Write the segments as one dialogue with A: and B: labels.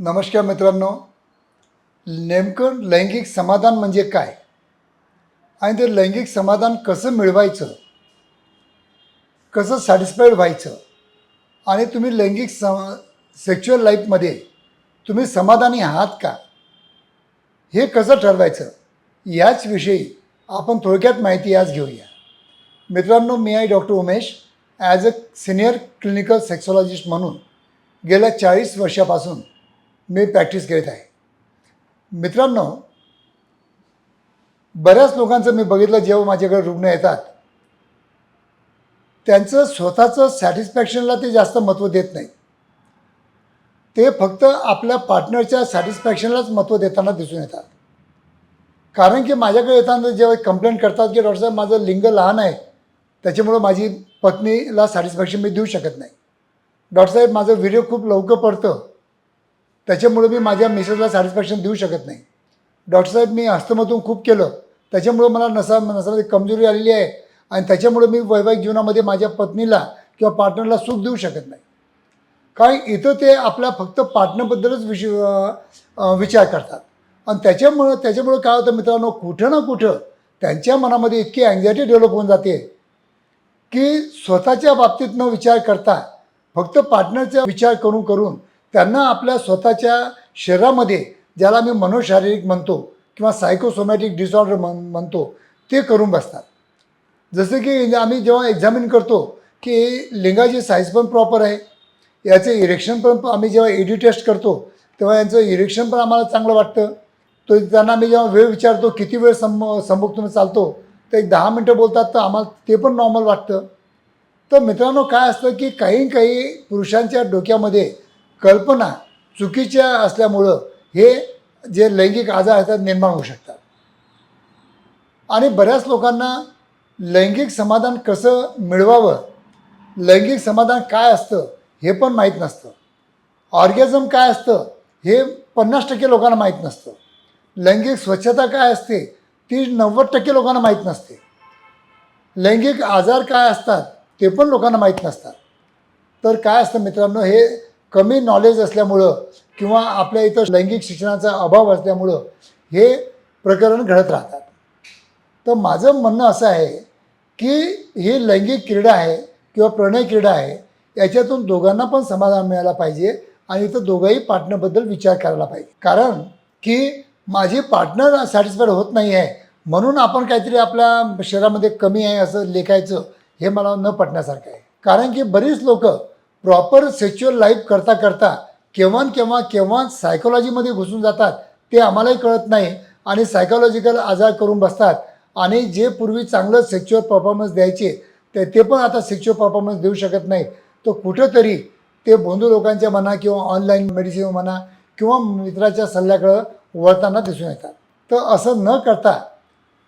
A: नमस्कार मित्रांनो. नेमकं लैंगिक समाधान म्हणजे काय? आणि ते लैंगिक समाधान कसं मिळवायचं? कसं सॅटिस्फाईड व्हायचं? आणि तुम्ही लैंगिक सम सेक्च्युअल लाईफमध्ये तुम्ही समाधानी आहात का? हे कसं ठरवायचं? याच विषयी आपण थोडक्यात माहिती आज घेऊया. मित्रांनो मी आहे doctor Umesh. As a senior clinical sexologist म्हणून गेल्या चाळीस वर्षापासून मी प्रॅक्टिस करीत आहे. मित्रांनो बऱ्याच लोकांचं मी बघितलं जेव्हा माझ्याकडे रुग्ण येतात त्यांचं स्वतःचं सॅटिस्फॅक्शनला ते जास्त महत्त्व देत नाही. ते फक्त आपल्या पार्टनरच्या सॅटिस्फॅक्शनलाच महत्त्व देताना दिसून येतात. कारण की माझ्याकडे येताना जेव्हा कंप्लेंट करतात की डॉक्टर साहेब माझं लिंग लहान आहे त्याच्यामुळं माझी पत्नीला सॅटिस्फॅक्शन मी देऊ शकत नाही. डॉक्टर साहेब माझं व्हिडिओ खूप लवकर पडतं. त्याच्यामुळे मी माझ्या मिसेसला सॅटिस्फॅक्शन देऊ शकत नाही. डॉक्टर साहेब मी हस्तमतून खूप केलं. त्याच्यामुळं मला नसा नसामध्ये कमजोरी आलेली आहे. आणि त्याच्यामुळे मी वैवाहिक जीवनामध्ये माझ्या पत्नीला किंवा पार्टनरला सुख देऊ शकत नाही. कारण इथं ते आपल्या फक्त पार्टनरबद्दलच विष विचार करतात. आणि त्याच्यामुळं त्याच्यामुळं काय होतं मित्रांनो कुठं ना कुठं त्यांच्या मनामध्ये इतकी अँझायटी डेव्हलप होऊन जाते की स्वतःच्या बाबतीत न विचार करता फक्त पार्टनरचा विचार करून करून त्यांना आपल्या स्वतःच्या शरीरामध्ये ज्याला मी मनोशारीरिक म्हणतो किंवा सायकोसोमॅटिक डिसऑर्डर म्हण म्हणतो ते करून बसतात. जसं की आम्ही जेव्हा एक्झामिन करतो की लिंगाची साईज पण प्रॉपर आहे याचे इरेक्शन पण आम्ही जेव्हा ईडी टेस्ट करतो तेव्हा यांचं इरेक्शन पण आम्हाला चांगलं वाटतं. तो त्यांना आम्ही जेव्हा वेळ विचारतो किती वेळ सम संभोग तुम्ही चालतो तर एक दहा मिनटं बोलतात तर आम्हाला ते पण नॉर्मल वाटतं. तर मित्रांनो काय असतं की काही काही पुरुषांच्या डोक्यामध्ये कल्पना चुकीच्या असल्यामुळं हे जे लैंगिक आजार आहेत निर्माण होऊ शकतात. आणि बऱ्याच लोकांना लैंगिक समाधान कसं मिळवावं लैंगिक समाधान काय असतं हे पण माहीत नसतं. ऑर्गॅझम काय असतं हे पन्नास टक्के लोकांना माहीत नसतं. लैंगिक स्वच्छता काय असते ती नव्वद टक्के लोकांना माहीत नसते. लैंगिक आजार काय असतात ते पण लोकांना माहीत नसतात. तर काय असतं मित्रांनो हे कमी नॉलेज असल्यामुळं किंवा आपल्या इथं लैंगिक शिक्षणाचा अभाव असल्यामुळं हे प्रकरण घडत राहतात. तर माझं म्हणणं असं आहे की ही लैंगिक क्रीडा आहे किंवा प्रणय क्रीडा आहे याच्यातून दोघांना पण समाधान मिळायला पाहिजे आणि इथं दोघंही पार्टनरबद्दल विचार करायला पाहिजे. कारण की माझी पार्टनर सॅटिस्फाईड होत नाही आहे म्हणून आपण काहीतरी आपल्या शहरामध्ये कमी आहे असं लेखायचं हे मला न पटण्यासारखं आहे. कारण की बरीच लोक प्रॉपर सेक्च्युअल लाईफ करता करता केव्हा केव्हा केव्हा सायकोलॉजीमध्ये घुसून जातात ते आम्हालाही कळत नाही आणि सायकोलॉजिकल आजार करून बसतात. आणि जे पूर्वी चांगलं सेक्च्युअल परफॉर्मन्स द्यायचे ते ते पण आता सेक्च्युअल परफॉर्मन्स देऊ शकत नाही. तर कुठंतरी ते बंधू लोकांच्या म्हणा किंवा ऑनलाईन मेडिसिन म्हणा किंवा मित्राच्या सल्ल्याकडं वळताना दिसून येतात. तर असं न करता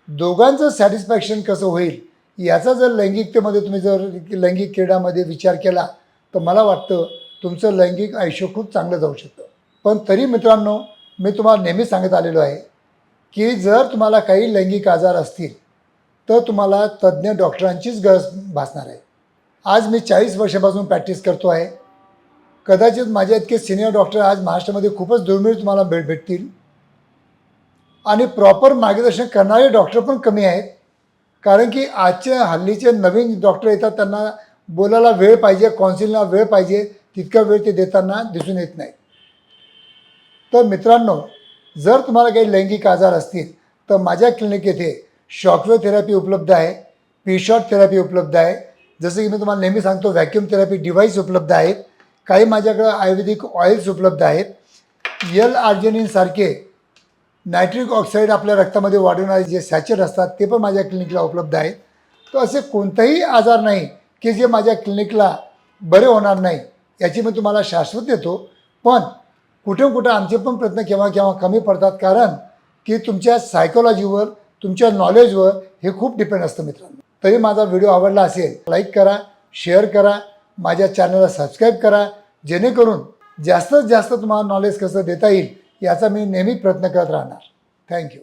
A: दोघांचं सॅटिस्फॅक्शन कसं होईल याचा जर लैंगिकतेमध्ये तुम्ही जर लैंगिक क्रीडामध्ये विचार केला तर मला वाटतं तुमचं लैंगिक आयुष्य खूप चांगलं जाऊ शकतं. पण तरी मित्रांनो मी तुम्हाला नेहमी सांगत आलेलो आहे की जर तुम्हाला काही लैंगिक आजार असतील तर तुम्हाला तज्ज्ञ डॉक्टरांचीच गरज भासणार आहे. आज मी चाळीस वर्षापासून प्रॅक्टिस करतो आहे. कदाचित माझ्या इतके सिनियर डॉक्टर आज महाराष्ट्रामध्ये खूपच दुर्मिळ तुम्हाला भेट भेटतील. आणि प्रॉपर मार्गदर्शन करणारे डॉक्टर पण कमी आहेत. कारण की आजच्या हल्लीचे नवीन डॉक्टर येतात त्यांना बोलायला वेळ पाहिजे कॉन्सिलला वेळ पाहिजे तितका वेळ ते देताना दिसून येत नाही. तर मित्रांनो जर तुम्हाला काही लैंगिक आजार असतील तर माझ्या क्लिनिक येथे शॉकवे थेरपी उपलब्ध आहे पीशॉट थेरपी उपलब्ध आहे. जसं की मी तुम्हाला नेहमी सांगतो व्हॅक्युम थेरपी डिव्हाइस उपलब्ध आहेत. काही माझ्याकडं आयुर्वेदिक ऑइल्स उपलब्ध आहेत. यल आर्जेनिनसारखे नायट्रिक ऑक्साईड आपल्या रक्तामध्ये वाढवणारे जे सॅचेट असतात ते पण माझ्या क्लिनिकला उपलब्ध आहेत. तर असे कोणताही आजार नाही की जे माझ्या क्लिनिकला बरे होणार नाही याची मी तुम्हाला शाश्वत देतो. पण कुठे कुठं आमचे पण प्रयत्न केव्हा केव्हा कमी पडतात कारण की तुमच्या सायकोलॉजीवर तुमच्या नॉलेजवर हे खूप डिपेंड असतं मित्रांनो. तरी माझा व्हिडिओ आवडला असेल लाईक करा शेअर करा माझ्या चॅनलला सबस्क्राईब करा जेणेकरून जास्तीत जास्त तुम्हाला नॉलेज कसं देता येईल याचा मी नेहमी प्रयत्न करत राहणार. थँक्यू